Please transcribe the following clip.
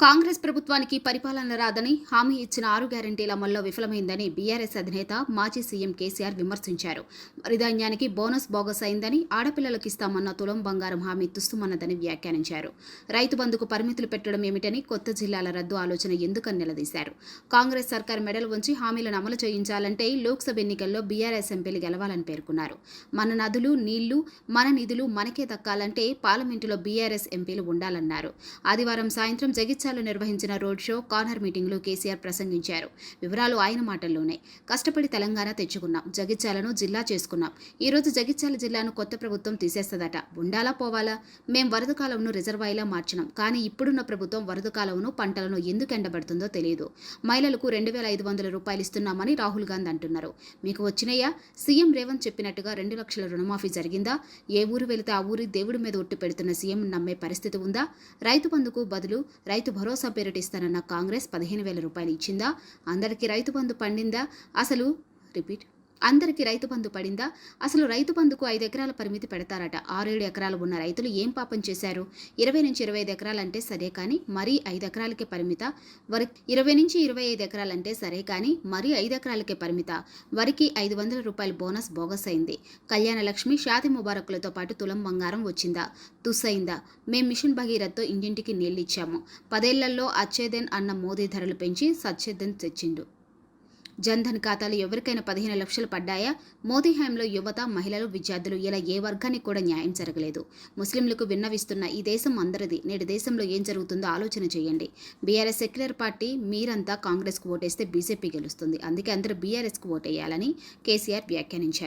కాంగ్రెస్ ప్రభుత్వానికి పరిపాలన రాదని హామీ ఇచ్చిన ఆరు గ్యారంటీల అమల్లో విఫలమైందని బీఆర్ఎస్ అధినేత మాజీ సీఎం కేసీఆర్ విమర్శించారు. వరిధాన్యానికి బోనస్ బోగస్ అయిందని ఆడపిల్లలకు ఇస్తామన్న తులం బంగారం హామీ తుస్తుమన్నదని వ్యాఖ్యానించారు. రైతు బంధుకు పరిమితులు పెట్టడం ఏమిటని కొత్త జిల్లాల రద్దు ఆలోచన ఎందుకని నిలదీశారు. కాంగ్రెస్ సర్కార్ మెడలు ఉంచి హామీలను అమలు చేయించాలంటే లోక్సభ ఎన్నికల్లో బీఆర్ఎస్ ఎంపీలు గెలవాలని పేర్కొన్నారు. మన నదులు నీళ్ళు మన నిధులు మనకే దక్కాలంటే పార్లమెంటులో బీఆర్ఎస్ ఎంపీలు ఉండాలన్నారు. ఆదివారం సాయంత్రం జగిత్యాలలో నిర్వహించిన రోడ్ షో కార్నర్ మీటింగ్లో కేసీఆర్ ప్రసంగించారు. వివరాలు ఆయన మాటల్లోనే. కష్టపడి తెలంగాణ తెచ్చుకున్నాం. జగిత్యాలను జిల్లా చేసుకున్నాం. ఈ రోజు జగిత్యాల జిల్లాను కొత్త ప్రభుత్వం తీసేస్తదట. ఉండాలా పోవాలా? మేం వరద కాలంను రిజర్వాయిలా మార్చినాం. కానీ ఇప్పుడున్న ప్రభుత్వం వరద కాలంను పంటలను ఎందుకు ఎండబడుతుందో తెలియదు. మహిళలకు రెండు వేల ఐదు వందల రూపాయలు ఇస్తున్నామని రాహుల్ గాంధీ అంటున్నారు. మీకు వచ్చినయ్యా సీఎం రేవంత్ చెప్పినట్టుగా రెండు లక్షల రుణమాఫీ జరిగిందా? ఏ ఊరు వెళితే ఆ ఊరి దేవుడి మీద ఒట్టు పెడుతున్న సీఎం నమ్మే పరిస్థితి ఉందా? రైతు బంధుకు బదులు రైతు భరోసా పేరిట ఇస్తానన్న కాంగ్రెస్ పదిహేను వేల రూపాయలు ఇచ్చిందా? అందరికీ రైతు బంధు పండిందా? అసలు రిపీట్. అందరికీ రైతు బంధు పడిందా? అసలు రైతు బంధుకు ఐదు ఎకరాల పరిమితి పెడతారట. ఆరేడు ఎకరాలు ఉన్న రైతులు ఏం పాపం చేశారు? ఇరవై నుంచి ఇరవై ఐదు ఎకరాలంటే సరే కానీ మరీ ఐదు ఎకరాలకే పరిమిత? వరి ఇరవై నుంచి ఇరవై ఐదు ఎకరాలంటే సరే కానీ మరీ ఐదు ఎకరాలకే పరిమిత? వరికి ఐదు వందల రూపాయల బోనస్ బోగస్ అయింది. కళ్యాణ లక్ష్మి షాది ముబారకులతో పాటు తులం బంగారం వచ్చిందా? తుస్సయిందా మేం మిషన్ భగీరథ్తో ఇంటింటికి నీళ్ళిచ్చాము. పదేళ్ళలో అచ్చేదెన్ అన్న మోదీ ధరలు పెంచి సచ్చేదెన్ తెచ్చిండు. జన్ధన్ ఖాతాలు ఎవరికైనా పదిహేను లక్షలు పడ్డాయా? మోదీ హయాంలో యువత మహిళలు విద్యార్థులు ఇలా ఏ వర్గానికి కూడా న్యాయం జరగలేదు. ముస్లింలకు విన్నవిస్తున్న ఈ దేశం అందరిది. నేడు దేశంలో ఏం జరుగుతుందో ఆలోచన చేయండి. బీఆర్ఎస్ సెక్యులర్ పార్టీ మీరంతా కాంగ్రెస్కు ఓటేస్తే బీజేపీ గెలుస్తుంది. అందుకే అందరూ బీఆర్ఎస్కు ఓటేయాలని కేసీఆర్ వ్యాఖ్యానించారు.